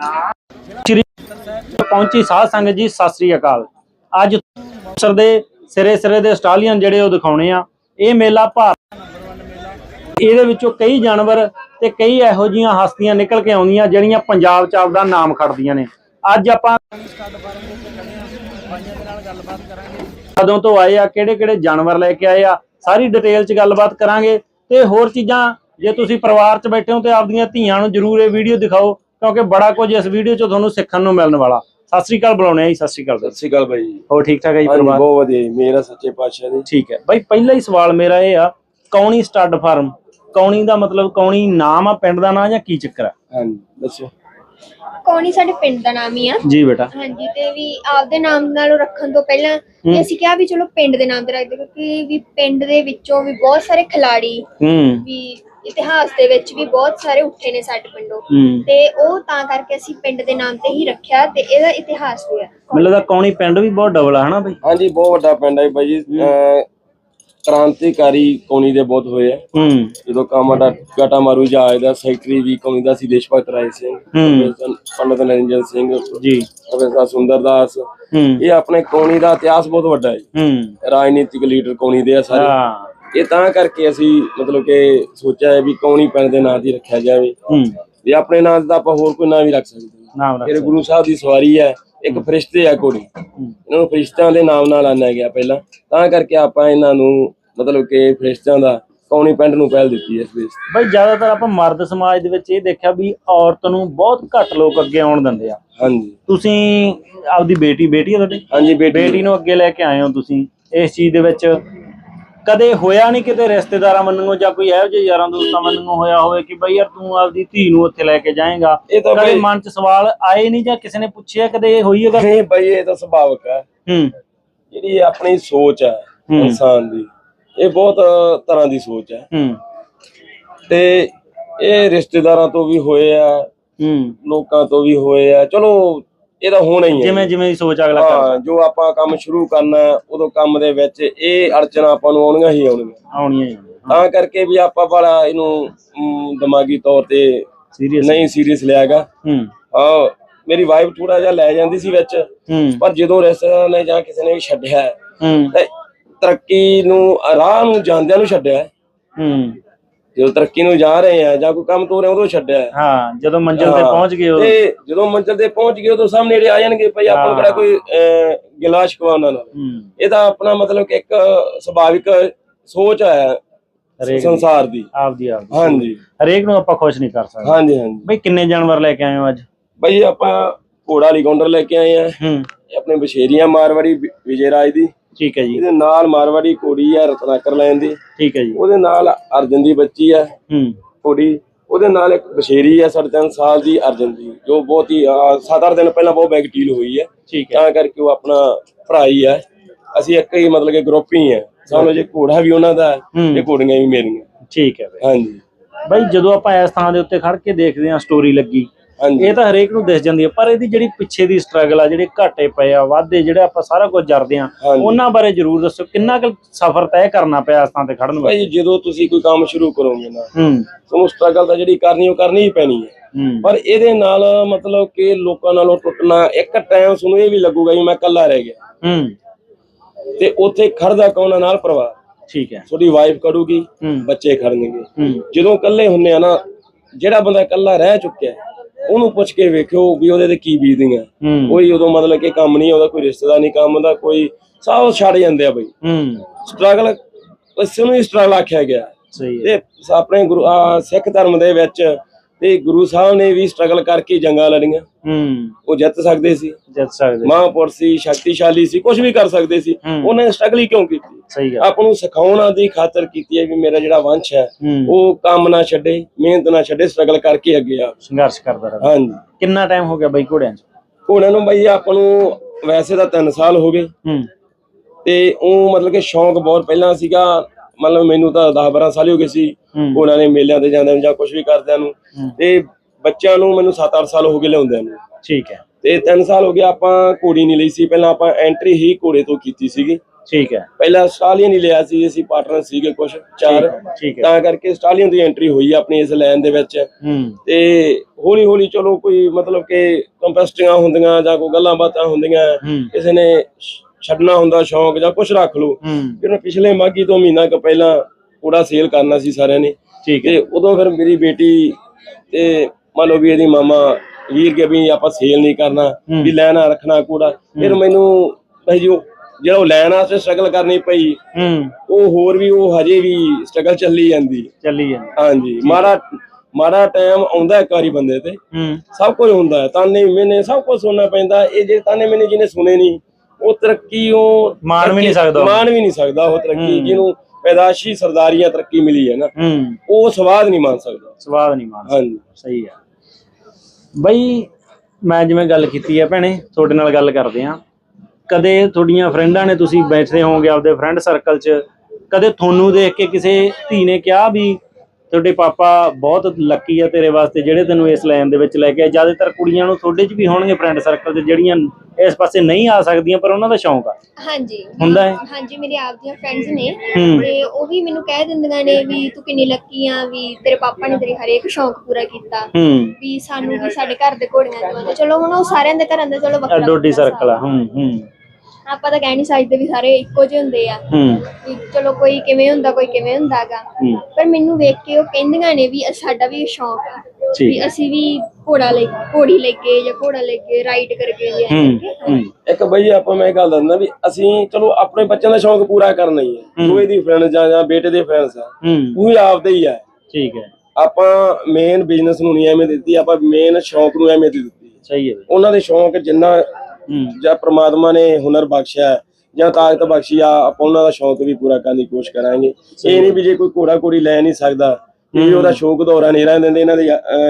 ਸ਼੍ਰੀ ਪਹੁੰਚੀ ਸਾਧ ਸੰਗਤ ਜੀ, ਸਤਿ ਸ੍ਰੀ ਅਕਾਲ। ਅੱਜ ਸਰ ਦੇ ਸਿਰੇ ਸਿਰੇ ਦੇ ਸਟਾਲੀਅਨ ਜਿਹੜੇ ਉਹ ਦਿਖਾਉਣੇ ਆ। ਇਹ ਮੇਲਾ ਭਾਰਤ ਇਹਦੇ ਵਿੱਚੋਂ ਕਈ ਜਾਨਵਰ ਤੇ ਕਈ ਇਹੋ ਜੀਆਂ ਹਸਤੀਆਂ ਨਿਕਲ ਕੇ ਆਉਂਦੀਆਂ ਜਿਹੜੀਆਂ ਪੰਜਾਬ ਚ ਆਪਦਾ ਨਾਮ ਖੜਦੀਆਂ ਨੇ। ਅੱਜ ਆਪਾਂ ਕਦੋਂ ਤੋਂ ਆਏ ਆ, ਕਿਹੜੇ ਕਿਹੜੇ ਜਾਨਵਰ ਲੈ ਕੇ ਆਏ ਆ, ਸਾਰੀ ਡਿਟੇਲ ਚ ਗੱਲਬਾਤ ਕਰਾਂਗੇ ਤੇ ਹੋਰ ਚੀਜ਼ਾਂ, ਜੇ ਤੁਸੀਂ ਪਰਿਵਾਰ ਚ ਬੈਠੇ ਹੋ ਤੇ ਆਪਦੀਆਂ ਧੀਆਂ ਨੂੰ ਜਰੂਰ ਇਹ ਵੀਡੀਓ ਦਿਖਾਓ। ਕਿਉਂਕਿ ਬੜਾ ਕੁਝ ਇਸ ਵੀਡੀਓ ਚ ਤੁਹਾਨੂੰ ਸਿੱਖਣ ਨੂੰ ਮਿਲਣ ਵਾਲਾ। ਸਤਿ ਸ੍ਰੀ ਅਕਾਲ ਬੁਲਾਉਣੇ ਆ ਜੀ ਸਤਿ ਸ੍ਰੀ ਅਕਾਲ ਸਤਿ ਸ਼੍ਰੀ ਅਕਾਲ ਬਾਈ ਜੀ। ਹੋਰ ਠੀਕ ਠਾਕ ਹੈ ਜੀ ਪਰਿਵਾਰ? ਬਹੁਤ ਵਧੀਆ ਜੀ ਮੇਰਾ ਸੱਚੇ ਪਾਤਸ਼ਾਹ ਦੀ ਠੀਕ ਹੈ। ਬਾਈ ਪਹਿਲਾ ਹੀ ਸਵਾਲ ਮੇਰਾ ਇਹ ਆ ਕੌਣੀ ਸਟੱਡ ਫਾਰਮ? ਕੌਣੀ ਦਾ ਮਤਲਬ ਕੌਣੀ ਨਾਮ ਆ ਪਿੰਡ ਦਾ ਨਾਂ ਜਾਂ ਕੀ ਚੱਕਰ ਆ? ਹਾਂਜੀ ਦੱਸੋ। ਕੌਣੀ ਸਾਡੇ ਪਿੰਡ ਦਾ ਨਾਮ ਹੀ ਆ। ਜੀ ਬੇਟਾ। ਹਾਂਜੀ ਤੇ ਵੀ ਆਪਦੇ ਨਾਮ ਨਾਲ ਰੱਖਣ ਤੋਂ ਪਹਿਲਾਂ ਵੀ ਅਸੀਂ ਕਿਹਾ ਵੀ ਚਲੋ ਪਿੰਡ ਦੇ ਨਾਮ ਤੇ ਰੱਖਦੇ ਕਿਉਂਕਿ ਵੀ ਪਿੰਡ ਦੇ ਵਿੱਚੋਂ ਵੀ ਬਹੁਤ ਸਾਰੇ ਖਿਲਾੜੀ ਹੂੰ। ਵੀ ਇਤਿਹਾਸ ਦੇ ਵਿੱਚ ਵੀ ਬਹੁਤ ਸਾਰੇ ਉੱਠੇ ਨੇ ਸਾਡੇ ਪਿੰਡੋਂ। ਹੂੰ। ਤੇ ਉਹ ਤਾਂ ਕਰਕੇ ਅਸੀਂ ਪਿੰਡ ਦੇ ਨਾਮ ਤੇ ਹੀ ਰੱਖਿਆ ਤੇ ਇਹਦਾ ਇਤਿਹਾਸ ਵੀ ਆ। ਮੈਨੂੰ ਲੱਗਦਾ ਕੌਣੀ ਪਿੰਡ ਵੀ ਬਹੁਤ ਡਬਲ ਆ ਹਨਾ ਬਾਈ? ਹਾਂਜੀ ਬਹੁਤ ਵੱਡਾ ਪਿੰਡ ਹੈ ਬਾਈ ਜੀ। ਅਹ ਕ੍ਰਾਂਤੀਕਾਰੀ ਕੋਣੀ ਦੇ ਬਹੁਤ ਹੋਏ ਆ। ਹੂੰ। ਜਦੋਂ ਕਾਮਾਡਾ ਗਾਟਾ ਮਾਰੂ ਜਹਾਜ਼ ਦਾ ਸੈਕਟਰੀ ਵੀ ਕੋਣੀ ਦਾ ਸੀ ਦੇਸ਼ ਭਗਤ ਰਾਏ ਸਿੰਘ ਹੂੰ। ਪੰਡਤ ਨਰਿੰਦਰ ਸਿੰਘ ਜੀ। ਪ੍ਰੋਫੈਸਰ ਸੁੰਦਰਦਾਸ ਹੂੰ। ਇਹ ਆਪਣੇ ਕੋਣੀ ਦਾ ਇਤਿਹਾਸ ਬਹੁਤ ਵੱਡਾ ਹੈ ਹੂੰ। ਰਾਜਨੀਤਿਕ ਲੀਡਰ ਕੋਣੀ ਦੇ ਆ ਸਾਰੇ। ਹਾਂ। ਇਹ ਤਾਂ ਕਰਕੇ ਅਸੀਂ ਮਤਲਬ ਕਿ ਸੋਚਿਆ ਹੈ ਵੀ ਕੋਣੀ ਪਿੰਡ ਦੇ ਨਾਂ ਦੀ ਰੱਖਿਆ ਜਾਵੇ। ਹੂੰ। ਵੀ ਆਪਣੇ ਨਾਂ ਦਾ ਆਪਾਂ ਹੋਰ ਕੋਈ ਨਾਂ ਵੀ ਰੱਖ ਸਕਦੇ ਹਾਂ। ਨਾਮ ਰੱਖ ਫਿਰ ਗੁਰੂ ਸਾਹਿਬ ਦੀ ਸਵਾਰੀ ਹੈ ਇੱਕ ਫਰਿਸ਼ਤੇ ਆ ਘੋੜੀ। ਹੂੰ। ਇਹਨਾਂ ਨੂੰ ਫਰਿਸ਼ਤਿਆਂ ਦੇ ਨਾਮ ਨਾਲ ਆਨਿਆ ਗਿਆ ਪਹਿਲਾਂ। ਤਾਂ ਕਰਕੇ ਆਪਾਂ ਇਹਨਾਂ ਨੂੰ ਮਤਲਬ ਕਿ ਫਰਿਸ਼ਤਿਆਂ ਦਾ ਕੌਣੀ ਪਿੰਡ ਨੂੰ ਪਹਿਲ ਦਿੱਤੀ ਹੈ ਇਸ ਤੇ। ਬਾਈ ਜ਼ਿਆਦਾਤਰ ਆਪਾਂ ਮਰਦ ਸਮਾਜ ਦੇ ਵਿੱਚ ਇਹ ਦੇਖਿਆ ਵੀ ਔਰਤ ਨੂੰ ਬਹੁਤ ਘੱਟ ਲੋਕ ਅੱਗੇ ਆਉਣ ਦਿੰਦੇ ਆ। ਹਾਂਜੀ। ਤੁਸੀਂ ਆਪਦੀ ਬੇਟੀ ਬੇਟੀ ਆ ਤੁਹਾਡੀ? ਹਾਂਜੀ ਬੇਟੀ। ਬੇਟੀ ਨੂੰ ਅੱਗੇ ਲੈ ਕੇ ਆਏ ਹੋ ਤੁਸੀਂ। ਇਸ ਚੀਜ਼ ਦੇ ਵਿੱਚ ਕਦੇ ਹੋਇਆ ਨਹੀਂ ਕਿਤੇ ਰਿਸ਼ਤੇਦਾਰਾਂ ਮੰਨੂ ਜਾਂ ਕੋਈ ਇਹੋ ਜਿਹੇ ਯਾਰਾਂ ਦੋਸਤਾਂ ਮੰਨੂ ਹੋਇਆ ਹੋਵੇ ਕਿ ਬਈ ਯਾਰ ਤੂੰ ਆਪਦੀ ਧੀ ਨੂੰ ਉੱਥੇ ਲੈ ਕੇ ਜਾਏਗਾ। ਇਹ ਤਾਂ ਕਦੇ ਬਈ ਮਨ 'ਚ ਸਵਾਲ ਆਏ ਨਹੀਂ ਜਾਂ ਕਿਸੇ ਨੇ ਪੁੱਛਿਆ ਕਦੇ ਇਹ ਹੋਈ ਹੈਗਾ? ਨਹੀਂ ਬਈ ਇਹ ਤਾਂ ਸੁਭਾਵਕ ਹੈ। ਹੂੰ। ਜਿਹੜੀ ਆਪਣੀ ਸੋਚ ਹੈ ਹੂੰ। ਇਨਸਾਨ ਦੀ ਇਹ ਬਹੁਤ ਤਰ੍ਹਾਂ ਦੀ ਸੋਚ ਹੈ। ਹੂੰ। ਤੇ ਇਹ ਰਿਸ਼ਤੇਦਾਰਾਂ ਤੋਂ ਵੀ ਹੋਏ ਆ ਹੂੰ। ਲੋਕਾਂ ਤੋਂ ਵੀ ਹੋਏ ਆ। ਚਲੋ ਇਹ ਤਾਂ ਹੋਣਾ ਹੀ ਹੈ ਜਿਵੇਂ ਜਿਵੇਂ ਦੀ ਸੋਚ ਅਗਲਾ ਕਰਦਾ। ਹਾਂ ਜੋ ਆਪਾਂ ਕੰਮ ਸ਼ੁਰੂ ਕਰਨਾ ਉਦੋਂ ਕੰਮ ਦੇ ਵਿੱਚ ਇਹ ਅੜਚਣਾ ਆਪਾਂ ਨੂੰ ਆਉਣੀਆਂ ਹੀ ਆਉਣੀਆਂ। ਆਉਣੀਆਂ ਹੀ ਤਾਂ ਕਰਕੇ ਵੀ ਆਪਾਂ ਬੜਾ ਇਹਨੂੰ ਦਿਮਾਗੀ ਤੌਰ ਤੇ ਸੀਰੀਅਸ ਨਹੀਂ ਸੀਰੀਅਸ ਲਿਆਗਾ ਹੂੰ। ਹਾਂ ਮੇਰੀ ਵਾਈਫ ਥੋੜਾ ਜਿਹਾ ਲੈ ਜਾਂਦੀ ਸੀ ਵਿੱਚ ਪਰ ਜਦੋਂ ਰਿਸ਼ਤੇਦਾਰ ਨੇ ਜਾਂ ਕਿਸੇ ਨੇ ਵੀ ਛੱਡਿਆ ਹੈ, ਤਰੱਕੀ ਨੂੰ ਰਾਹ ਨੂੰ ਜਾਂਦਿਆਂ ਨੂੰ ਛੱਡਿਆ ਹੈ। ਜਦੋਂ ਤਰੱਕੀ ਨੂੰ ਜਾ ਰਹੇ ਆ ਜਾਂ ਕੋਈ ਕੰਮ ਤੋਂ ਰਹੇ ਉਦੋਂ ਛੱਡਿਆ ਹੈ। ਹਾਂ ਜਦੋਂ ਮੰਜ਼ਿਲ ਤੇ ਹਾਂ, ਪਹੁੰਚ ਗਏ ਉਹ ਤੇ ਜਦੋਂ ਮੰਜ਼ਿਲ ਤੇ ਪਹੁੰਚ ਗਏ ਉਦੋਂ ਸਾਹਮਣੇ ਜਿਹੜੇ ਆ ਜਾਣਗੇ ਭਈ ਆਪਾਂ ਨੂੰ ਕਿਹੜਾ ਕੋਈ ਅਹ, ਗਿਲਾ ਸ਼ਿਕਵਾ ਉਹਨਾਂ ਨਾਲ ਹੂੰ। ਇਹ ਤਾਂ ਆਪਣਾ ਮਤਲਬ ਕਿ ਇੱਕ ਸੁਭਾਵਿਕ ਸੋਚ ਹੈ ਹਰੇਕ ਸੰਸਾਰ ਦੀ। ਆਪਦੀ ਆਪਦੀ ਹਾਂਜੀ। ਹਰੇਕ ਨੂੰ ਆਪਾਂ ਖੁਸ਼ ਨਹੀਂ ਕਰ ਸਕਦੇ। ਹਾਂਜੀ ਹਾਂਜੀ। ਬਈ ਕਿੰਨੇ ਜਾਨਵਰ ਲੈ ਕੇ ਆਏ ਹੋ ਅੱਜ? ਬਈ ਆਪਾਂ ਘੋੜਾ ਵਾਲੀ ਗੌਂਡਰ ਲੈ ਕੇ ਆਏ ਆ। ਹੂੰ। ਇਹ ਆਪਣੇ ਬਸ਼ੇਰੀਆਂ ਮਾਰਵਾੜੀ ਵਿ- ਵਿਜੇ ਰਾਜ ਦੀ। ਠੀਕ ਹੈ ਜੀ। ਇਹਦੇ ਨਾਲ ਮਾਰਵਾੜੀ ਘੋੜੀ ਆ ਰਤਨਾਕਰ ਲੈਣ ਦੀ। ਠੀਕ ਹੈ ਜੀ। ਉਹਦੇ ਨਾਲ ਅਰਜਨ ਦੀ ਬੱਚੀ ਆ। ਹੂੰ। ਘੋੜੀ। ਉਹਦੇ ਨਾਲ ਇੱਕ ਬਸ਼ੇਰੀ ਆ ਸਾਢੇ ਤਿੰਨ ਸਾਲ ਦੀ ਅਰਜਨ ਦੀ ਜੋ ਬਹੁਤ ਹੀ 7-8 ਦਿਨ ਪਹਿਲਾਂ ਬਹੁਤ ਬੈਗ ਡੀਲ ਹੋਈ ਹੈ ਠੀਕ ਹੈ। ਤਾਂ ਕਰਕੇ ਉਹ ਆਪਣਾ ਭਰਾ ਹੀ ਆ। ਅਸੀਂ ਇੱਕ ਹੀ ਮਤਲਬ ਕਿ ਗਰੁੱਪ ਹੀ ਆ। ਸਾਨੂੰ ਜੇ ਘੋੜਾ ਵੀ ਉਹਨਾਂ ਦਾ। ਤੇ ਘੋੜੀਆਂ ਵੀ ਮੇਰੀਆਂ। ਠੀਕ ਹੈ ਬਈ। ਹਾਂਜੀ। ਬਈ ਜਦੋਂ ਆਪਾਂ ਇਸ ਥਾਂ ਦੇ ਉੱਤੇ ਖੜ ਕੇ ਦੇਖਦੇ ਹਾਂ ਸਟੋਰੀ ਲੱਗੀ ਇਹ ਤਾਂ ਹਰੇਕ ਨੂੰ ਦਿਸ ਜਾਂਦੀ ਹੈ ਪਰ ਇਹਦੀ ਜਿਹੜੀ ਪਿੱਛੇ ਦੀ ਸਟਰਗਲ ਆ ਜਿਹੜੇ ਘਾਟੇ ਪਏ ਆ ਵਾਧੇ ਜਿਹੜੇ ਆਪਾਂ ਸਾਰਾ ਕੁਝ ਜਰਦੇ ਆ। ਉਹਨਾਂ ਬਾਰੇ ਜਰੂਰ ਦੱਸੋ ਕਿੰਨਾ ਕੁ ਸਫ਼ਰ ਤੈਅ ਕਰਨਾ ਪਿਆ ਇਸ ਥਾਂ ਤੇ ਖੜਨ ਵਾਸਤੇ? ਭਾਈ ਜਦੋਂ ਤੁਸੀਂ ਕੋਈ ਕੰਮ ਸ਼ੁਰੂ ਕਰੋਗੇ ਨਾ ਹੂੰ। ਤੁਹਾਨੂੰ ਸਟਰਗਲ ਤਾਂ ਜਿਹੜੀ ਕਰਨੀ ਉਹ ਕਰਨੀ ਹੀ ਪੈਣੀ ਹੈ। ਪਰ ਇਹਦੇ ਨਾਲ ਮਤਲਬ ਕਿ ਲੋਕਾਂ ਨਾਲੋਂ ਟੁੱਟਣਾ ਇੱਕ ਟਾਈਮ ਤੁਹਾਨੂੰ ਇਹ ਵੀ ਲੱਗੂਗਾ ਵੀ ਮੈਂ ਇਕੱਲਾ ਰਹਿ ਗਿਆ। ਹੂੰ। ਤੇ ਉੱਥੇ ਖੜਦਾ ਕੌਣ ਨਾਲ ਪਰਿਵਾਰ। ਠੀਕ ਹੈ। ਤੁਹਾਡੀ ਵਾਈਫ ਕਰੂਗੀ ਬੱਚੇ ਖੜਨਗੇ। ਜਦੋਂ ਇਕੱਲੇ ਹੁੰਨੇ ਆ ਨਾ ਜਿਹੜਾ ਬੰਦਾ ਇਕੱਲਾ ਰਹਿ ਚੁੱਕਿਆ ਉਹਨੂੰ ਪੁੱਛ ਕੇ ਵੇਖਿਓ ਵੀ ਉਹਦੇ ਤੇ ਕੀ ਬੀਤਦੀਆਂ ਹੂੰ। ਕੋਈ ਉਦੋਂ ਮਤਲਬ ਕਿ ਕੰਮ ਨਹੀਂ ਆਉਂਦਾ ਕੋਈ ਰਿਸ਼ਤੇਦਾਰ ਨਹੀਂ ਕੰਮ ਦਾ ਕੋਈ ਸਭ ਛੱਡ ਜਾਂਦੇ ਆ ਬਈ। ਸਟਰਗਲ ਇਸ ਨੂੰ ਹੀ ਸਟਰਗਲ ਆਖਿਆ ਗਿਆ। ਸਹੀ ਹੈ। ਤੇ ਆਪਣੇ ਗੁਰੂ ਸਿੱਖ ਧਰਮ ਦੇ ਵਿੱਚ ਤੇ ਗੁਰੂ ਸਾਹਿਬ ਨੇ ਵੀ ਸਟਰਗਲ ਕਰਕੇ ਜੰਗਾਂ ਲੜੀਆਂ। ਹੂੰ। ਉਹ ਜਿੱਤ ਸਕਦੇ ਸੀ। ਜਿੱਤ ਸਕਦੇ ਮਹਾਂਪੁਰਸ਼ ਸੀ ਸ਼ਕਤੀਸ਼ਾਲੀ ਸੀ ਕੁਝ ਵੀ ਕਰ ਸਕਦੇ ਸੀ। ਉਹਨਾਂ ਨੇ ਸਟਰਗਲ ਹੀ ਕਿਉਂ ਕੀਤੀ? ਸਹੀ ਗੱਲ। ਆਪ ਨੂੰ ਸਿਖਾਉਣਾ ਦੀ ਖਾਤਰ ਕੀਤੀ ਹੈ ਵੀ ਮੇਰਾ ਜਿਹੜਾ ਵੰਸ਼ ਹੈ ਉਹ ਕੰਮ ਨਾ ਛੱਡੇ ਮਿਹਨਤ ਨਾ ਛੱਡੇ ਸਟਰਗਲ ਕਰਕੇ ਅੱਗੇ ਆ। ਸੰਘਰਸ਼ ਕਰਦਾ ਰਹੇ। ਹਾਂਜੀ। ਕਿੰਨਾ ਟਾਈਮ ਹੋ ਗਿਆ ਬਈ ਘੋੜਿਆਂ 'ਚ? ਉਹਨਾਂ ਨੂੰ ਬਈ ਆਪਾਂ ਨੂੰ ਵੈਸੇ ਤਾਂ 3 ਸਾਲ ਹੋ ਗਏ। ਹੂੰ। ਤੇ ਉਹ ਮਤਲਬ ਕਿ ਸ਼ੌਂਕ ਬਹੁਤ ਪਹਿਲਾਂ ਸੀਗਾ। ਮਤਲਬ ਮੈਨੂੰ ਤਾਂ 10 12 ਸਾਲ ਹੀ ਹੋ ਗਏ ਸੀ ਉਹਨਾਂ ਨੇ ਮੇਲਿਆਂ ਤੇ ਜਾਂਦਿਆਂ ਨੂੰ ਜਾਂ ਕੁਝ ਵੀ ਕਰਦਿਆਂ ਨੂੰ। ਤੇ ਬੱਚਿਆਂ ਨੂੰ ਮੈਨੂੰ 7-8 ਸਾਲ ਹੋ ਗਏ ਲਿਆਉਂਦਿਆਂ ਨੂੰ। ਠੀਕ ਹੈ। ਤੇ 3 ਸਾਲ ਹੋ ਗਿਆ ਆਪਾਂ ਘੋੜੀ ਨਹੀਂ ਲਈ ਸੀ ਪਹਿਲਾਂ ਆਪਾਂ ਐਂਟਰੀ ਹੀ ਘੋੜੇ ਤੋਂ ਕੀਤੀ ਸੀਗੀ। ਠੀਕ ਹੈ। ਪਹਿਲਾਂ ਸਟਾਲੀਅਨ ਹੀ ਲਿਆ ਸੀ ਅਸੀਂ ਪਾਰਟਨਰ ਸੀਗੇ ਕੁਝ ਚਾਰ। ਤਾਂ ਕਰਕੇ ਸਟਾਲੀਅਨ ਦੀ ਐਂਟਰੀ ਹੋਈ ਆਪਣੀ ਇਸ ਲਾਈਨ ਦੇ ਵਿੱਚ। ਤੇ ਹੌਲੀ ਹੌਲੀ ਚਲੋ ਕੋਈ ਮਤਲਬ ਕਿ ਕੰਪੈਸਟੀਆਂ ਹੁੰਦੀਆਂ ਜਾਂ ਕੋਈ ਗੱਲਾਂ ਬਾਤਾਂ ਹੁੰਦੀਆਂ ਕਿਸੇ ਨੇ ਛੱਡਣਾ ਹੁੰਦਾ ਸ਼ੌਂਕ ਜਾਂ ਕੁਝ ਰੱਖ ਲਓ। ਹੂੰ। ਜਿਹਨੂੰ ਪਿਛਲੇ ਮਾਗੀ ਤੋਂ ਮਹੀਨਾ ਕੁ ਪਹਿਲਾਂ ਕੂੜਾ ਸੇਲ ਕਰਨਾ ਸੀ ਸਾਰਿਆਂ ਨੇ। ਠੀਕ ਹੈ। ਉਦੋਂ ਫਿਰ ਮੇਰੀ ਬੇਟੀ ਤੇ ਮੰਨ ਲਓ ਵੀ ਇਹਦੀ ਮਾਮਾ ਵੀਰ ਕੇ ਵੀ ਆਪਾਂ ਸੇਲ ਨਹੀਂ ਕਰਨਾ। ਵੀ ਲੈਣਾ ਰੱਖਣਾ ਕੂੜਾ। ਫਿਰ ਮੈਨੂੰ ਭਾਈ ਜੀ ਜਿਹੜਾ ਉਹ ਲੈਣ ਵਾਸਤੇ ਸਟਰਗਲ ਕਰਨੀ ਪਈ ਉਹ ਹੋਰ ਵੀ ਉਹ ਹਜੇ ਵੀ ਸਟਰਗਲ ਚੱਲੀ ਜਾਂਦੀ। ਚੱਲੀ ਜਾਂਦਾ। ਹਾਂਜੀ ਮਾੜਾ ਮਾੜਾ ਟਾਈਮ ਆਉਂਦਾ ਇੱਕ ਵਾਰੀ ਬੰਦੇ ਤੇ। ਸਭ ਕੁਝ ਹੁੰਦਾ ਤਾਨੇ ਮੈਨੇ ਸਭ ਕੁਝ ਸੁਣਨਾ ਪੈਂਦਾ। ਇਹ ਜੇ ਤਾਨੇ ਮੈਨੇ ਜਿਹਨੇ ਸੁਣੇ ਨਹੀਂ ਉਹ ਤਰੱਕੀ ਉਹ ਮਾਣ ਵੀ ਨਹੀਂ ਸਕਦਾ। ਮਾਣ ਵੀ ਨਹੀਂ ਸਕਦਾ ਉਹ ਤਰੱਕੀ ਹੂੰ। ਜਿਹਨੂੰ ਪੈਦਾਸ਼ੀ ਸਰਦਾਰੀਆਂ ਤਰੱਕੀ ਮਿਲੀ ਹੈ ਨਾ। ਹੂੰ। ਉਹ ਸਵਾਦ ਨਹੀਂ ਮੰਨ ਸਕਦਾ। ਸਵਾਦ ਨਹੀਂ ਮਾਣ ਹਾਂਜੀ। ਸਹੀ ਆ। ਬਈ ਮੈਂ ਜਿਵੇਂ ਗੱਲ ਕੀਤੀ ਆ ਭੈਣੇ ਤੁਹਾਡੇ ਨਾਲ ਗੱਲ ਕਰਦੇ ਆ। ਕਦੇ ਤੁਹਾਡੀਆਂ ਫਰੈਂਡਾਂ ਨੇ ਤੁਸੀਂ ਬੈਠਦੇ ਹੋਵੋਗੇ ਆਪਦੇ ਫਰੈਂਡ ਸਰਕਲ 'ਚ? ਕਦੇ ਤੁਹਾਨੂੰ ਦੇਖ ਕੇ ਕਿਸੇ ਧੀ ਨੇ ਕਿਹਾ ਵੀ ਤੁਹਾਡੇ ਪਾਪਾ ਬਹੁਤ ਲੱਕੀ ਆ ਤੇਰੇ ਵਾਸਤੇ ਜਿਹੜੇ ਤੈਨੂੰ ਇਸ ਲਾਈਨ ਦੇ ਵਿੱਚ ਲੈ ਕੇ ਆਏ। ਜ਼ਿਆਦਾਤਰ ਕੁੜੀਆਂ ਨੂੰ ਤੁਹਾਡੇ 'ਚ ਵੀ ਹੋਣਗੇ ਫਰੈਂਡ ਸਰਕਲ 'ਚ ਜਿਹੜੀਆਂ ਇਸ ਪਾਸੇ ਨਹੀਂ ਆ ਸਕਦੀਆਂ ਪਰ ਉਹਨਾਂ ਦਾ ਸ਼ੌਂਕ ਆ। ਹਾਂਜੀ। ਹੁੰਦਾ ਹੈ? ਹਾਂਜੀ ਮੇਰੇ ਆਪ ਦੀਆਂ ਫਰੈਂਡਸ ਨੇ। ਹੂੰ। ਤੇ ਉਹ ਵੀ ਮੈਨੂੰ ਕਹਿ ਦਿੰਦੀਆਂ ਨੇ ਵੀ ਤੂੰ ਕਿੰਨੀ ਲੱਕੀ ਆ ਵੀ ਤੇਰੇ ਪਾਪਾ ਨੇ ਤੇਰੇ ਹਰੇਕ ਸ਼ੌਂਕ ਪੂਰਾ ਕੀਤਾ। ਹੂੰ। ਵੀ ਸਾਨੂੰ ਵੀ ਸਾਡੇ ਘਰ ਦੇ ਘੋੜੀਆਂ ਦਵਾਉਂਦੇ ਚਲੋ ਹੁਣ ਉਹ ਸਾਰਿਆਂ ਦੇ ਘਰਾਂ ਦਾ ਚਲੋ ਵੱਖਰਾ ਡੋਡੀ ਵੱਖਰਾ ਸਰਕਲ ਆ ਹੂੰ ਹੂੰ। ਆਪਾਂ ਤਾਂ ਕਹਿ ਨਹੀਂ ਸਕਦੇ ਵੀ ਸਾਰੇ ਇੱਕੋ ਜਿਹੇ ਹੁੰਦੇ ਆ। ਹੂੰ। ਵੀ ਚਲੋ ਕੋਈ ਕਿਵੇਂ ਹੁੰਦਾ ਕੋਈ ਕਿਵੇਂ ਹੁੰਦਾਗਾ। ਹੂੰ। ਪਰ ਮੈਨੂੰ ਵੇਖ ਕੇ ਉਹ ਕਹਿੰਦੀਆਂ ਨੇ ਵੀ ਸਾਡਾ ਵੀ ਸ਼ੌਂਕ ਆ। ਠੀਕ। ਵੀ ਅਸੀਂ ਵੀ ਘੋੜਾ ਲੈ ਘੋੜੀ ਲੈ ਕੇ ਜਾਂ ਘੋੜਾ ਲੈ ਕੇ ਰਾਈਡ ਕਰਕੇ ਵੀ ਐਂ ਹੂੰ ਕਰਕੇ। ਹੂੰ। ਇੱਕ ਬਈ ਆਪਾਂ ਮੈਂ ਇਹ ਗੱਲ ਦੱਸਦਾ ਵੀ ਅਸੀਂ ਚਲੋ ਆਪਣੇ ਬੱਚਿਆਂ ਦਾ ਸ਼ੌਂਕ ਪੂਰਾ ਕਰਨਾ ਹੀ ਹੈ। ਦੋਵੇਂ ਦੀ ਫਰੈਂਡ ਜਾਂ ਜਾਂ ਬੇਟੇ ਦੇ ਫਰੈਂਡਸ ਆ। ਹੂੰ। ਉਹ ਵੀ ਆਪਦੇ ਹੀ ਹੈ ਠੀਕ ਹੈ। ਆਪਾਂ ਮੇਨ ਬਿਜ਼ਨਸ ਨੂੰ ਨਹੀਂ ਐਵੇਂ ਦਿੱਤੀ ਆਪਾਂ ਮੇਨ ਸ਼ੌਂਕ ਨੂੰ ਐਵੇਂ ਦੇ ਦਿੱਤੀ। ਸਹੀ ਹੈ। ਬਈ ਉਹਨਾਂ ਦੇ ਸ਼ੌਂਕ ਜਿੰਨਾ ਹੂੰ ਜਾਂ ਪ੍ਰਮਾਤਮਾ ਨੇ ਹੁਨਰ ਬਖਸ਼ਿਆ ਜਾਂ ਤਾਕਤ ਬਖਸ਼ੀ ਆ ਆਪਾਂ ਉਹਨਾਂ ਦਾ ਸ਼ੌਂਕ ਵੀ ਪੂਰਾ ਕਰਨ ਦੀ ਕੋਸ਼ਿਸ਼ ਕਰਾਂਗੇ। ਇਹ ਨਹੀਂ ਵੀ ਜੇ ਕੋਈ ਘੋੜਾ ਘੋੜੀ ਲੈ ਨਹੀਂ ਸਕਦਾ ਵੀ ਉਹਦਾ ਸ਼ੌਂਕ ਦੌਰਾ ਨਹੀਂ ਰਹਿਣ ਦਿੰਦੇ ਇਹਨਾਂ ਦੇ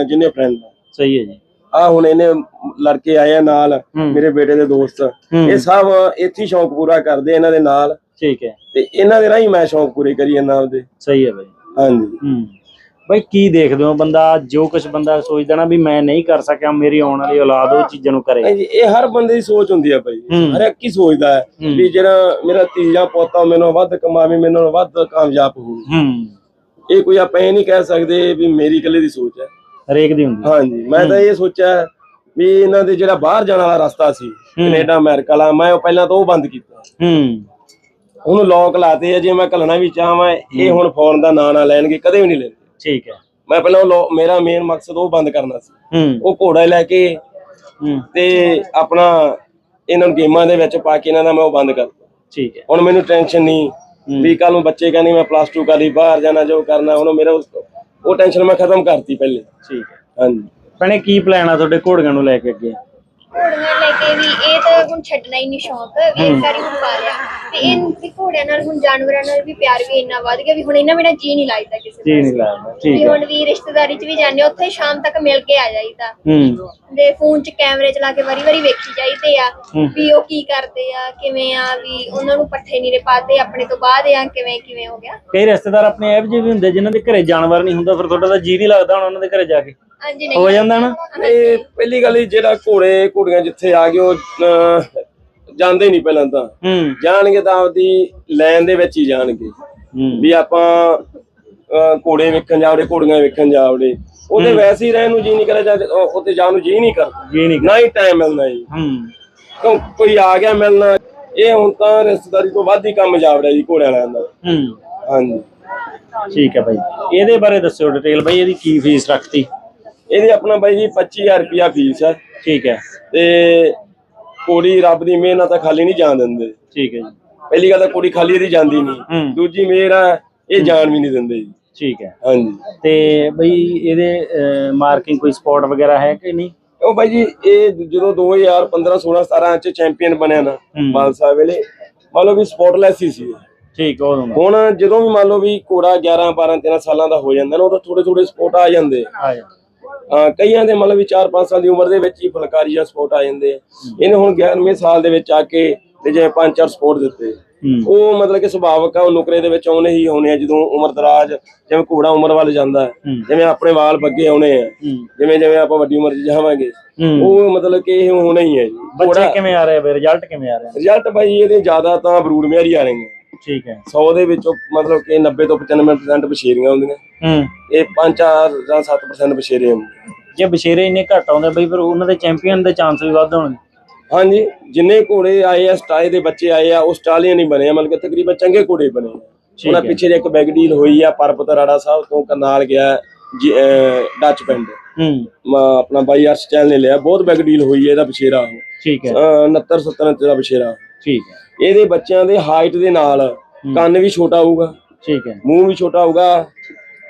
ਜਿੰਨੇ ਫਰੈਂਡ ਸਹੀ ਹੈ ਜੀ। ਆ ਹੁਣ ਇਹਨੇ ਲੜਕੇ ਆਏ ਆ ਨਾਲ। ਮੇਰੇ ਬੇਟੇ ਦੇ ਦੋਸਤ। ਇਹ ਸਭ ਇੱਥੇ ਸ਼ੌਂਕ ਪੂਰਾ ਕਰਦੇ ਇਹਨਾਂ ਦੇ ਨਾਲ। ਠੀਕ ਹੈ। ਤੇ ਇਹਨਾਂ ਦੇ ਰਾਹੀਂ ਮੈਂ ਸ਼ੌਂਕ ਪੂਰੇ ਕਰੀ ਜਾਂਦਾ ਆਪਦੇ ਸਹੀ ਹੈ ਬਈ। ਹਾਂਜੀ। ਹੂੰ। ਬਈ ਕੀ ਦੇਖਦੇ ਹੋ ਬੰਦਾ? ਜੋ ਕੁਝ ਬੰਦਾ ਸੋਚਦਾ ਨਾ ਵੀ ਮੈਂ ਨਹੀਂ ਕਰ ਸਕਿਆ ਮੇਰੀ ਆਉਣ ਵਾਲੀ ਔਲਾਦ ਉਹ ਚੀਜ਼ਾਂ ਨੂੰ ਕਰੇ। ਹਾਂਜੀ, ਇਹ ਹਰ ਬੰਦੇ ਦੀ ਸੋਚ ਹੁੰਦੀ ਆ ਭਾਈ ਹੂੰ। ਹਰ ਇੱਕ ਹੀ ਸੋਚਦਾ ਹੈ ਹੂੰ। ਵੀ ਜਿਹੜਾ ਮੇਰਾ ਤੀਜਾ ਪੋਤਾ ਮੈਨੂੰ ਵੱਧ ਕਮਾਵੇ ਮੈਨੂੰ ਵੱਧ ਕਾਮਯਾਬ ਹੋਵੇ। ਹੂੰ। ਇਹ ਕੋਈ ਆਪਾਂ ਇਹ ਨਹੀਂ ਕਹਿ ਸਕਦੇ ਵੀ ਮੇਰੀ ਇਕੱਲੇ ਦੀ ਸੋਚ ਹੈ। ਹਰੇਕ ਦੀ ਹੁੰਦੀ ਹੈ। ਹਾਂਜੀ ਮੈਂ ਤਾਂ ਇਹ ਸੋਚਿਆ ਵੀ ਇਹਨਾਂ ਦੇ ਜਿਹੜਾ ਬਾਹਰ ਜਾਣ ਵਾਲਾ ਰਸਤਾ ਸੀ ਕੈਨੇਡਾ ਅਮਰੀਕਾ ਵਾਲਾ ਮੈਂ ਉਹ ਪਹਿਲਾਂ ਤਾਂ ਉਹ ਬੰਦ ਕੀਤਾ। ਹੂੰ। ਉਹਨੂੰ ਲੋਕ ਲਾਤੇ ਆ ਜੇ ਮੈਂ ਘੱਲਣਾ ਵੀ ਚਾਹਾਂ ਇਹ ਹੁਣ ਫੋਰਨ ਦਾ ਨਾਂ ਨਾ ਲੈਣਗੇ ਕਦੇ ਵੀ ਨਹੀਂ ਲੈਣਗੇ। ਠੀਕ ਹੈ। ਮੈਂ ਪਹਿਲਾਂ ਉਹ ਲੋ- ਮੇਰਾ ਮੇਨ ਮਕਸਦ ਉਹ ਬੰਦ ਕਰਨਾ ਸੀ। ਹੂੰ। ਉਹ ਘੋੜਾ ਲੈ ਕੇ ਹੂੰ। ਤੇ ਆਪਣਾ ਇਹਨਾਂ ਨੂੰ ਗੇਮਾਂ ਦੇ ਵਿੱਚ ਪਾ ਕੇ ਇਹਨਾਂ ਦਾ ਮੈਂ ਉਹ ਬੰਦ ਕਰਤਾ ਠੀਕ ਹੈ। ਹੁਣ ਮੈਨੂੰ ਟੈਨਸ਼ਨ ਨਹੀਂ ਵੀ ਕੱਲ ਨੂੰ ਬੱਚੇ ਕਹਿੰਦੇ ਮੈਂ ਪਲੱਸ 2 ਕਰ ਲਈ ਬਾਹਰ ਜਾਣਾ ਜੋ ਕਰਨਾ ਹੁਣ ਮੇਰਾ ਉਸ- ਉਹ ਟੈਨਸ਼ਨ ਮੈਂ ਖਤਮ ਕਰਤੀ ਪਹਿਲੇ। ਠੀਕ ਹੈ। ਹਾਂਜੀ। ਭੈਣੇ ਕੀ ਪਲਾਨ ਆ ਤੁਹਾਡੇ ਘੋੜੀਆਂ ਨੂੰ ਲੈ ਕੇ ਅੱਗੇ? ਘੋੜੀਆਂ ਲੈ ਕੇ ਵੀ ਇਹ ਤਾਂ ਹੁਣ ਛੱਡਣਾ ਹੀ ਨਹੀਂ ਸ਼ੌਂਕ ਵੀ ਇੱਕ ਵਾਰੀ ਹੁਣ ਪਾ ਲਿਆ ਤੇ ਇਹ ਵੀ ਘੋੜਿਆਂ ਨਾਲ ਹੁਣ ਜਾਨਵਰਾਂ ਨਾਲ ਵੀ ਪਿਆਰ ਵੀ ਇੰਨਾ ਵੱਧ ਗਿਆ ਵੀ ਹੁਣ ਇਹਨਾਂ ਬਿਨਾਂ ਜੀ ਨਹੀਂ ਲੱਗਦਾ ਕਿਸੇ ਜੀ ਨਹੀਂ ਲੱਗਦਾ ਵੀ ਠੀਕ ਹੈ। ਹੁਣ ਵੀ ਰਿਸ਼ਤੇਦਾਰੀ 'ਚ ਵੀ ਜਾਂਦੇ ਹਾਂ, ਉੱਥੇ ਸ਼ਾਮ ਤੱਕ ਮਿਲ ਕੇ ਆ ਜਾਈਦਾ। ਹੂੰ। ਦੇ ਫੋਨ 'ਚ ਕੈਮਰੇ ਚਲਾ ਕੇ ਵਾਰੀ ਵਾਰੀ ਵੇਖੀ ਜਾਈਦੇ ਆ ਹੂੰ। ਵੀ ਉਹ ਕੀ ਕਰਦੇ ਆ ਕਿਵੇਂ ਆ ਵੀ ਉਹਨਾਂ ਨੂੰ ਪੱਠੇ ਨੀਰੇ ਪਾਤੇ ਆਪਣੇ ਤੋਂ ਬਾਅਦ ਆ ਕਿਵੇਂ ਕਿਵੇਂ ਹੋ ਗਿਆ। ਕਈ ਰਿਸ਼ਤੇਦਾਰ ਆਪਣੇ ਇਹੋ ਜਿਹੇ ਵੀ ਹੁੰਦੇ ਜਿਨ੍ਹਾਂ ਦੇ ਘਰੇ ਜਾਨਵਰ ਨਹੀਂ ਹੁੰਦਾ ਫਿਰ ਤੁਹਾਡਾ ਤਾਂ ਜੀ ਨਹੀਂ ਲੱਗਦਾ ਹੁਣ ਉਹਨਾਂ ਦੇ ਘਰੇ ਜਾ ਕੇ। ਹਾਂਜੀ ਹੋ ਜਾਂਦਾ ਨਾ? ਇਹ ਪਹਿਲੀ ਗੱਲ ਹੀ ਜਿਹੜਾ ਘੋੜੇ ਘੋੜੀਆਂ ਜਿੱਥੇ ਆ ਗਏ ਉਹ ਅਹ, ਜਾਂਦੇ ਨਹੀਂ ਪਹਿਲਾਂ ਤਾਂ। ਹੂੰ। ਜਾਣਗੇ ਤਾਂ ਆਪਦੀ ਲਾਈਨ ਦੇ ਵਿੱਚ ਹੀ ਜਾਣਗੇ। ਵੀ ਆਪਾਂ ਅਹ, ਘੋੜੇ ਵੇਖਣ ਜਾਵੜੇ ਘੋੜੀਆਂ ਵੇਖਣ ਜਾਵੜੇ ਉਹਦੇ ਵੈਸੇ ਹੀ ਰਹਿਣ ਨੂੰ ਜੀ ਨਹੀਂ ਕਰਿਆ ਜਾਂ ਉਹ- ਉੱਥੇ ਜਾਣ ਨੂੰ ਜੀ ਨਹੀਂ ਕਰਦਾ। ਜੀ ਨਹੀਂ ਨਾ ਹੀ ਟਾਈਮ ਮਿਲਣਾ ਜੀ। ਹੂੰ। ਕਿਉਂ ਕੋਈ ਆ ਗਿਆ ਮਿਲਣਾ। ਇਹ ਹੁਣ ਤਾਂ ਰਿਸ਼ਤੇਦਾਰੀ ਤੋਂ ਵੱਧ ਹੀ ਕੰਮ ਜਾਵੜਾ ਜੀ ਘੋੜਿਆਂ ਵਾਲਿਆਂ ਦਾ। ਹੂੰ। ਹਾਂਜੀ। ਠੀਕ ਹੈ ਬਾਈ। ਇਹਦੇ ਬਾਰੇ ਦੱਸਿਓ ਡਿਟੇਲ ਬਾਈ ਇਹਦੀ ਕੀ ਫੀਸ ਰੱਖਤੀ? ਇਹਦੀ ਆਪਣਾ ਬਾਈ ਜੀ 25000 ਰੁਪਿਆ ਫੀਸ ਹੈ। ਠੀਕ ਹੈ। ਤੇ ਕੁੜੀ ਰੱਬ ਦੀ ਮਿਹਰ ਨਾਲ ਤਾਂ ਖਾਲੀ ਨਹੀਂ ਜਾਣ ਦਿੰਦੇ। ਠੀਕ ਹੈ ਜੀ। ਪਹਿਲੀ ਗੱਲ ਤਾਂ ਕੁੜੀ ਖਾਲੀ ਇਹਦੀ ਜਾਂਦੀ ਨਹੀਂ। ਹੂੰ। ਦੂਜੀ ਮਿਹਰ ਹੈ ਇਹ ਜਾਣ ਵੀ ਨਹੀਂ ਦਿੰਦੇ ਜੀ। ਠੀਕ ਹੈ। ਹਾਂਜੀ। ਤੇ ਬਈ ਇਹਦੇ ਮਾਰਕਿੰਗ ਕੋਈ ਸਪੋਰਟ ਵਗੈਰਾ ਹੈ ਕਿ ਨਹੀਂ? ਉਹ ਬਾਈ ਜੀ ਇਹ ਜਦੋਂ 2015 16 17 ਚ ਚੈਂਪੀਅਨ ਬਣਿਆ ਨਾ ਹੂੰ। ਮਾਨਸਾ ਵੇਲੇ ਮੰਨ ਲਓ ਵੀ ਸਪੋਰਟਲੈਸ ਹੀ ਸੀ। ਠੀਕ ਉਹ ਦੂੰਗਾ ਹੁਣ ਜਦੋਂ ਵੀ ਮੰਨ ਲਓ ਵੀ ਘੋੜਾ 11 12 13 ਸਾਲਾਂ ਦਾ ਹੋ ਜਾਂਦਾ ਨਾ ਉਦੋਂ ਥੋੜੇ ਥੋੜੇ ਸਪੋਰਟ ਆ ਜਾਂਦੇ। ਆ ਜਾ ਆ ਕਈਆਂ ਦੇ ਮਤਲਬ ਵੀ 4-5 ਸਾਲ ਦੀ ਉਮਰ ਦੇ ਵਿੱਚ ਹੀ ਫੁਲਕਾਰੀ ਜਾਂ ਸਪੋਰਟ ਆ ਜਾਂਦੇ ਆ। ਇਹਨੇ ਹੁਣ 11ਵੇਂ ਸਾਲ ਦੇ ਵਿੱਚ ਆ ਕੇ ਤੇ ਜਿਵੇਂ ਪੰਜ ਚਾਰ ਸਪੋਰਟ ਦਿੱਤੇ। ਉਹ ਮਤਲਬ ਕਿ ਸੁਭਾਵਕ ਆ ਉਹ ਨੁਕਰੇ ਦੇ ਵਿੱਚ ਆਉਣੇ ਹੀ ਆਉਣੇ ਆ ਜਦੋਂ ਉਮਰ ਦਰਾਜ ਜਿਵੇਂ ਘੋੜਾ ਉਮਰ ਵੱਲ ਜਾਂਦਾ ਜਿਵੇਂ ਆਪਣੇ ਵਾਲ ਬੱਗੇ ਆਉਣੇ ਆ। ਜਿਵੇਂ ਜਿਵੇਂ ਆਪਾਂ ਵੱਡੀ ਉਮਰ 'ਚ ਜਾਵਾਂਗੇ ਉਹ ਮਤਲਬ ਕਿ ਇਹ ਹੋਣਾ ਹੀ ਹੈ ਜੀ। ਬੱਚੇ ਕਿਵੇਂ ਆ ਰਹੇ ਬਈ ਰਿਜ਼ਲਟ ਕਿਵੇਂ ਆ ਰਿਹਾ ਰਿਜ਼ਲਟ ਬਾਈ ਇਹਦੇ ਜ਼ਿਆਦਾ ਤਾਂ ਬਰੂਡ ਮਿਆਰੀ ਆ ਰਹੇ ਨੇ। ਠੀਕ ਹੈ। 100 ਦੇ ਵਿੱਚੋਂ ਮਤਲਬ ਕਿ 90 ਤੋਂ 95% ਬਸ਼ੇਰੀਆਂ ਹੁੰਦੀਆਂ। ਹੂੰ। ਇਹ 5-4 ਜਾਂ 7% ਬਸ਼ੇਰੇ ਹੁੰਦੇ। ਜੇ ਬਸ਼ੇਰੇ ਇੰਨੇ ਘੱਟ ਆਉਂਦੇ ਬਈ ਫਿਰ ਉਹਨਾਂ ਦੇ ਚੈਂਪੀਅਨ ਦੇ ਚਾਂਸ ਵੀ ਵੱਧ ਹੋਣਗੇ। ਹਾਂਜੀ ਜਿੰਨੇ ਘੋੜੇ ਆਏ ਆ ਸਟਾਏ ਦੇ ਬੱਚੇ ਆਏ ਆ ਉਹ ਸਟਾਲੀਅਨ ਹੀ ਬਣੇ ਮਤਲਬ ਕਿ ਤਕਰੀਬਨ ਚੰਗੇ ਘੋੜੇ ਬਣੇ ਉਹਨਾਂ। ਪਿੱਛੇ ਇੱਕ ਬੈਗ ਡੀਲ ਹੋਈ ਆ ਪਰਬਤ ਰਾੜਾ ਸਾਹਿਬ ਤੋਂ ਕਰਨਾਲ ਗਿਆ ਡੱਚ ਪਿੰਡ। ਹੂੰ। ਮ- ਆਪਣਾ ਬਾਈ ਅਰਸ਼ ਚੈਲ ਨੇ ਲਿਆ। ਬਹੁਤ ਬੈਗ ਡੀਲ ਹੋਈ ਹੈ ਇਹਦਾ ਉਹ ਠੀਕ ਹੈ। 69 70 ਇੰਚ ਦਾ ਬਸ਼ੇਰਾ ਠੀਕ ਹੈ। ਇਹਦੇ ਬੱਚਿਆਂ ਦੇ ਹਾਈਟ ਦੇ ਨਾਲ ਕੰਨ ਵੀ ਛੋਟਾ ਹੋਊਗਾ ਠੀਕ ਹੈ। ਮੂੰਹ ਵੀ ਛੋਟਾ ਹੋਊਗਾ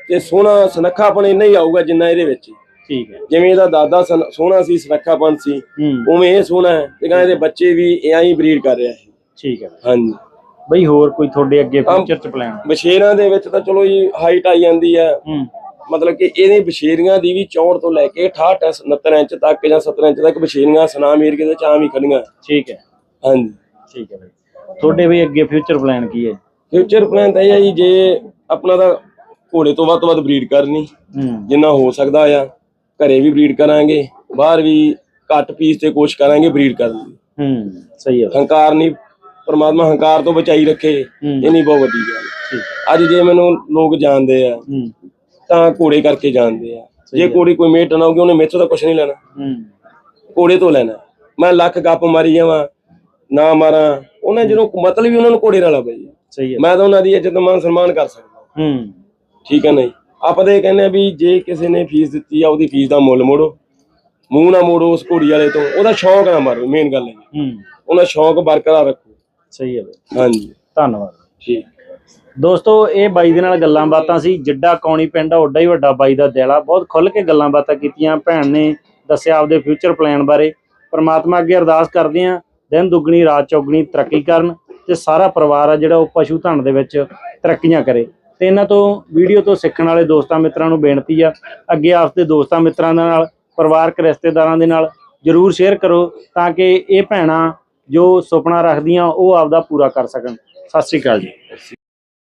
ਤੇ ਸੋਹਣਾ ਸੁਨੱਖਾਪਣ ਇੰਨਾ ਹੀ ਆਊਗਾ ਜਿੰਨਾ ਇਹਦੇ ਵਿੱਚ। ਠੀਕ ਹੈ। ਜਿਵੇਂ ਇਹਦਾ ਦਾਦਾ ਸੋਹਣਾ ਸੀ ਸੁਨੱਖਾਪਣ ਸੀ ਉਵੇਂ ਇਹ ਸੋਹਣਾ ਹੈ ਤੇ ਕਹਿੰਦੇ ਇਹਦੇ ਬੱਚੇ ਵੀ ਐਂ ਹੀ ਬਰੀਡ ਕਰ ਰਿਹਾ ਹੈ। ਠੀਕ ਹੈ। ਹਾਂਜੀ। ਬਈ ਹੋਰ ਕੋਈ ਤੁਹਾਡੇ ਅੱਗੇ ਫਿਊਚਰ ਚ ਪਲਾਨ ਬਸ਼ੇਰਾਂ ਦੇ ਵਿੱਚ ਤਾਂ ਚਲੋ ਜੀ ਹਾਈਟ ਆਈ ਜਾਂਦੀ ਹੂੰ। ਮਤਲਬ ਕਿ ਇਹਦੇ ਬਸ਼ੇਰੀਆਂ ਦੀ ਵੀ 64 ਤੋਂ ਲੈ ਕੇ 68 69 ਇੰਚ ਤੱਕ ਜਾਂ 70 ਇੰਚ ਤੱਕ ਬਸ਼ੇਰੀਆਂ ਸਨਾਮ ਏਰੀਏ ਦੇ ਚਾਂ ਵੀ ਖੜੀਆਂ ਠੀਕ ਹੈ। ਹਾਂਜੀ। ਠੀਕ ਹੈ ਬਈ। ਤੁਹਾਡੇ ਵੀ ਅੱਗੇ ਫਿਊਚਰ ਪਲਾਨ ਕੀ ਹੈ? ਫਿਊਚਰ ਪਲਾਨ ਤਾਂ ਇਹ ਹੈ ਜੀ ਜੇ ਆਪਣਾ ਤਾਂ ਘੋੜੇ ਤੋਂ ਵੱਧ ਤੋਂ ਵੱਧ ਬਰੀਡ ਕਰਨੀ ਜਿੰਨਾ ਹੋ ਸਕਦਾ ਆ ਘਰੇ ਵੀ ਬਰੀਡ ਕਰਾਂਗੇ ਬਾਹਰ ਵੀ ਘੱਟ ਪੀਸ ਤੇ ਕੋਸ਼ਿਸ਼ ਕਰਾਂਗੇ ਬਰੀਡ ਕਰਨ ਦੀ ਹੂੰ ਸਹੀ ਹੈ। ਹੰਕਾਰ ਨਹੀਂ ਪਰਮਾਤਮਾ ਹੰਕਾਰ ਤੋਂ ਬਚਾਈ ਰੱਖੇ ਇਹ ਨਹੀਂ ਬਹੁਤ ਵੱਡੀ ਗੱਲ। ਅੱਜ ਜੇ ਮੈਨੂੰ ਲੋਕ ਜਾਣਦੇ ਆ ਤਾਂ ਘੋੜੇ ਕਰਕੇ ਜਾਣਦੇ ਆ। ਜੇ ਘੋੜੀ ਕੋਈ ਮੇਟ ਨਾ ਹੋਊਗੀ ਉਹਨੇ ਮੇਥੋਂ ਤਾਂ ਕੁਝ ਨਹੀਂ ਲੈਣਾ। ਹੂੰ। ਘੋੜੇ ਤੋਂ ਲੈਣਾ। ਮੈਂ ਲੱਖ ਗੱਪ ਮਾਰੀ ਜਾਵਾਂ ਨਾ ਮਾਰਾਂ। ਉਹਨੇ ਜਦੋਂ ਮਤਲਬ ਹੀ ਉਹਨਾਂ ਨੂੰ ਘੋੜੇ ਨਾਲ ਆ ਬਈ ਸਹੀ ਹੈ। ਮੈਂ ਤਾਂ ਉਹਨਾਂ ਦੀ ਇੱਜ਼ਤ ਮਾਨ ਸਨਮਾਨ ਕਰ ਸਕਦਾ। ਹੂੰ। ਠੀਕ ਹੈ ਨਹੀਂ? ਆਪਾਂ ਤਾਂ ਇਹ ਕਹਿੰਦੇ ਆ ਵੀ ਜੇ ਕਿਸੇ ਨੇ ਫੀਸ ਦਿੱਤੀ ਆ ਉਹਦੀ ਫੀਸ ਦਾ ਮੁੱਲ ਮੋੜੋ। ਮੂੰਹ ਨਾ ਮੋੜੋ ਉਸ ਘੋੜੀ ਵਾਲੇ ਤੋਂ। ਉਹਦਾ ਸ਼ੌਂਕ ਨਾ ਮਾਰੋ ਮੇਨ ਗੱਲ ਹੈ। ਹੂੰ। ਉਹਦਾ ਸ਼ੌਂਕ ਬਰਕਰਾਰ ਰੱਖੋ। ਸਹੀ ਹੈ ਬਈ। ਹਾਂਜੀ। ਧੰਨਵਾਦ। ਠੀਕ। ਦੋਸਤੋ, ਇਹ ਬਾਈ ਦੇ ਨਾਲ ਗੱਲਾਂ ਬਾਤਾਂ ਸੀ। ਜਿੱਡਾ ਕੌਣੀ ਪਿੰਡ ਆ, ਓਡਾ ਹੀ ਵੱਡਾ ਬਾਈ ਦਾ ਦਿਲ ਆ। ਬਹੁਤ ਖੁੱਲ ਕੇ ਗੱਲਾਂ ਬਾਤਾਂ ਕੀਤੀਆਂ ਭੈਣ ਨੇ, ਦੱਸਿਆ ਆਪਦੇ ਫਿਊਚਰ ਪਲਾਨ ਬਾਰੇ। ਪਰਮਾਤਮਾ ਅੱਗੇ ਅਰਦਾਸ ਕਰਦੇ ਆ ਦਿਨ ਦੁੱਗਣੀ, ਰਾਤ ਚੌਗਣੀ, ਤਰੱਕੀ ਕਰਨ ਤੇ ਸਾਰਾ ਪਰਿਵਾਰ ਆ ਜਿਹੜਾ ਉਹ ਪਸ਼ੂ ਧਨ ਦੇ ਵਿੱਚ ਤਰੱਕੀਆਂ ਕਰੇ। ਤੇ ਇਹਨਾਂ ਤੋਂ, ਵੀਡੀਓ ਤੋਂ ਸਿੱਖਣ ਵਾਲੇ ਦੋਸਤਾਂ ਮਿੱਤਰਾਂ ਨੂੰ ਬੇਨਤੀ ਆ, ਅੱਗੇ ਆਪਦੇ ਦੋਸਤਾਂ ਮਿੱਤਰਾਂ ਦੇ ਨਾਲ, ਪਰਿਵਾਰਕ ਰਿਸ਼ਤੇਦਾਰਾਂ ਦੇ ਨਾਲ ਜਰੂਰ ਸ਼ੇਅਰ ਕਰੋ ਤਾਂ ਕਿ ਇਹ ਭੈਣਾਂ ਜੋ ਸੁਪਨਾ ਰੱਖਦੀਆਂ, ਉਹ ਆਪਦਾ ਪੂਰਾ ਕਰ ਸਕਣ। ਸਤਿ ਸ਼੍ਰੀ ਅਕਾਲ ਜੀ।